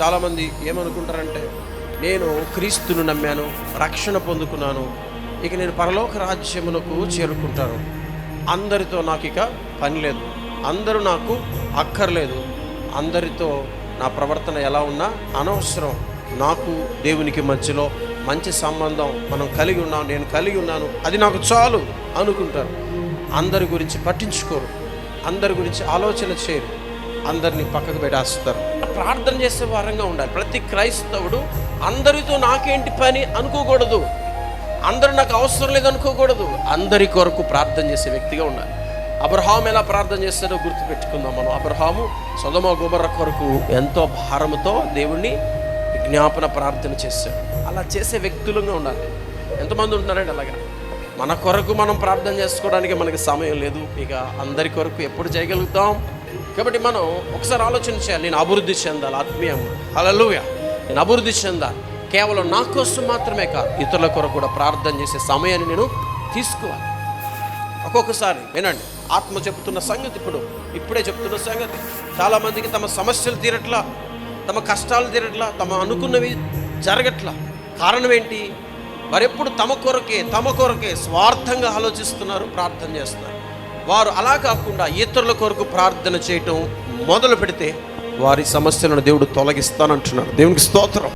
చాలామంది ఏమనుకుంటారంటే నేను క్రీస్తును నమ్మాను రక్షణ పొందుకున్నాను ఇక నేను పరలోక రాజ్యమునకు చేరుకుంటాను. అందరితో నాకు ఇక పని లేదు. అందరూ నాకు అక్కర్లేదు. అందరితో నా ప్రవర్తన ఎలా ఉన్నా అనవసరం. నాకు దేవునికి మధ్యలో మంచి సంబంధం మనం కలిగి ఉన్నాం నేను కలిగి ఉన్నాను అది నాకు చాలు అనుకుంటారు. అందరి గురించి పట్టించుకోరు. అందరి గురించి ఆలోచన చేయరు. అందరినీ పక్కకు పెట్టేస్తారు. ప్రార్థన చేసే వారంగా ఉండాలి. ప్రతి క్రైస్తవుడు అందరితో నాకేంటి పని అనుకోకూడదు. అందరూ నాకు అవసరం లేదు అనుకోకూడదు. అందరి కొరకు ప్రార్థన చేసే వ్యక్తిగా ఉండాలి. అబ్రహాం ఎలా ప్రార్థన చేస్తారో గుర్తుపెట్టుకుందాం మనం. అబ్రహాము సొదమ గుమర కొరకు ఎంతో భారముతో దేవుణ్ణి విజ్ఞాపన ప్రార్థన చేశాడు అలా చేసే వ్యక్తులుగా ఉండాలి. ఎంతమంది ఉంటున్నారండి అలాగా? మన కొరకు మనం ప్రార్థన చేసుకోవడానికి మనకి సమయం లేదు. ఇక అందరి కొరకు ఎప్పుడు చేయగలుగుతాం? కాబట్టి మనం ఒకసారి ఆలోచన చేయాలి. నేను అభివృద్ధి చెందాలి. ఆత్మీయంగా హల్లెలూయా. నేను అభివృద్ధి చెందాలి. కేవలం నా కోసం మాత్రమే కాదు ఇతరుల కొరకు కూడా ప్రార్థన చేసే సమయాన్ని నేను తీసుకోవాలి. ఒక్కొక్కసారి వినండి. ఆత్మ చెప్తున్న సంగతి ఇప్పుడు ఇప్పుడే చెప్తున్న సంగతి. చాలామందికి తమ సమస్యలు తీరట్లా తమ కష్టాలు తీరట్లా తమ అనుకున్నవి జరగట్లా. కారణం ఏంటి? వారెప్పుడు తమ కొరకే తమ కొరకే స్వార్థంగా ఆలోచిస్తున్నారు ప్రార్థన చేస్తున్నారు. వారు అలా కాకుండా ఇతరుల కొరకు ప్రార్థన చేయటం మొదలు పెడితే వారి సమస్యలను దేవుడు తొలగిస్తానంటున్నారు దేవునికి స్తోత్రం.